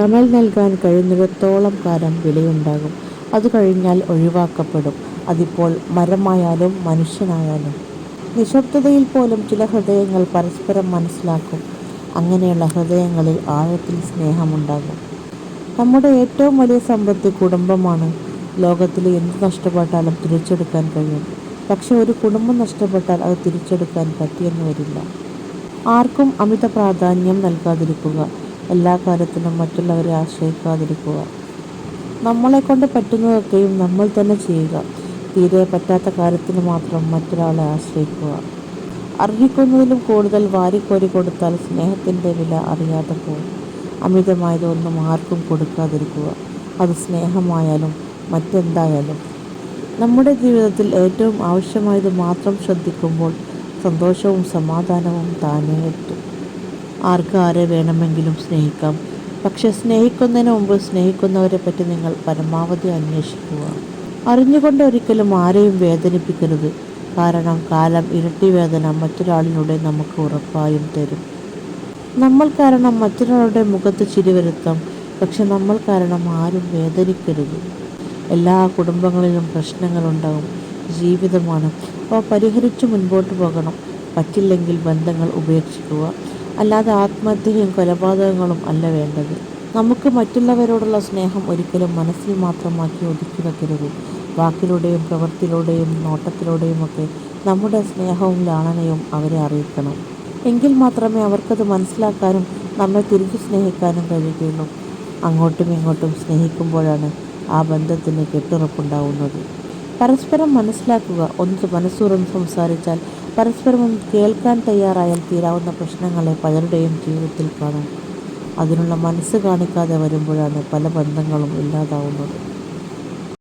തണൽ നൽകാൻ കഴിയുന്നിടത്തോളം കാലം വിലയുണ്ടാകും. അത് കഴിഞ്ഞാൽ ഒഴിവാക്കപ്പെടും. അതിപ്പോൾ മരമായാലും മനുഷ്യനായാലും. നിശബ്ദതയിൽ പോലും ചില ഹൃദയങ്ങൾ പരസ്പരം മനസ്സിലാക്കും. അങ്ങനെയുള്ള ഹൃദയങ്ങളിൽ ആഴത്തിൽ സ്നേഹമുണ്ടാകും. നമ്മുടെ ഏറ്റവും വലിയ സമ്പത്ത് കുടുംബമാണ്. ലോകത്തിൽ എന്ത് നഷ്ടപ്പെട്ടാലും തിരിച്ചെടുക്കാൻ കഴിയും. പക്ഷെ ഒരു കുടുംബം നഷ്ടപ്പെട്ടാൽ അത് തിരിച്ചെടുക്കാൻ പറ്റിയെന്ന് വരില്ല. ആർക്കും അമിത പ്രാധാന്യം നൽകാതിരിക്കുക. എല്ലാ കാര്യത്തിനും മറ്റുള്ളവരെ ആശ്രയിക്കാതിരിക്കുക. നമ്മളെ കൊണ്ട് പറ്റുന്നതൊക്കെയും നമ്മൾ തന്നെ ചെയ്യുക. തീരെ പറ്റാത്ത കാര്യത്തിന് മാത്രം മറ്റൊരാളെ ആശ്രയിക്കുക. അർഹിക്കുന്നതിലും കൂടുതൽ വാരിക്കോരി കൊടുത്താൽ സ്നേഹത്തിന്റെ വില അറിയാതെ പോകും അമിതമായതൊന്നും ആർക്കും കൊടുക്കാതിരിക്കുക. അത് സ്നേഹമായാലും മറ്റെന്തായാലും. നമ്മുടെ ജീവിതത്തിൽ ഏറ്റവും ആവശ്യമായത് മാത്രം ശ്രദ്ധിക്കുമ്പോൾ സന്തോഷവും സമാധാനവും താനേ എത്തും ആർക്ക് ആരെ വേണമെങ്കിലും സ്നേഹിക്കാം. പക്ഷെ സ്നേഹിക്കുന്നതിന് മുമ്പ് സ്നേഹിക്കുന്നവരെ പറ്റി നിങ്ങൾ പരമാവധി അന്വേഷിക്കുക. അറിഞ്ഞുകൊണ്ട് ഒരിക്കലും ആരെയും വേദനിപ്പിക്കരുത്. കാരണം കാലം ഇരട്ടി വേദന മറ്റൊരാളിലൂടെ നമുക്ക് ഉറപ്പായും തരും. നമ്മൾ കാരണം മറ്റൊരാളുടെ മുഖത്ത് ചിരി വരുത്താം. പക്ഷെ നമ്മൾ കാരണം ആരും വേദനിക്കരുത്. എല്ലാ കുടുംബങ്ങളിലും പ്രശ്നങ്ങളുണ്ടാകും ജീവിതമാണ്. അവ പരിഹരിച്ചു മുൻപോട്ട് പോകണം. പറ്റില്ലെങ്കിൽ ബന്ധങ്ങൾ ഉപേക്ഷിക്കുക. അല്ലാതെ ആത്മഹത്യയും കൊലപാതകങ്ങളും അല്ല വേണ്ടത്. നമുക്ക് മറ്റുള്ളവരോടുള്ള സ്നേഹം ഒരിക്കലും മനസ്സിൽ മാത്രമാക്കി ഒതുക്കി വയ്ക്കരുത് വാക്കിലൂടെയും പ്രവൃത്തിയിലൂടെയും നോട്ടത്തിലൂടെയുമൊക്കെ നമ്മുടെ സ്നേഹവും ലാളനയും അവരെ അറിയിക്കണം. എങ്കിൽ മാത്രമേ അവർക്കത് മനസ്സിലാക്കാനും നമ്മെ തിരിച്ചു സ്നേഹിക്കാനും കഴിയുകയുള്ളൂ. അങ്ങോട്ടും ഇങ്ങോട്ടും സ്നേഹിക്കുമ്പോഴാണ് ആ ബന്ധത്തിന് കെട്ടുറപ്പുണ്ടാവുന്നത്. പരസ്പരം മനസ്സിലാക്കുക ഒന്ന് മനസ്സുറന്ന് സംസാരിച്ചാൽ പരസ്പരം കേൾക്കാൻ തയ്യാറായാൽ തീരാവുന്ന പ്രശ്നങ്ങളെ പലരുടെയും ജീവിതത്തിൽ കാണാം. അതിനുള്ള മനസ്സ് കാണിക്കാതെ വരുമ്പോഴാണ് പല ബന്ധങ്ങളും ഇല്ലാതാവുന്നത്.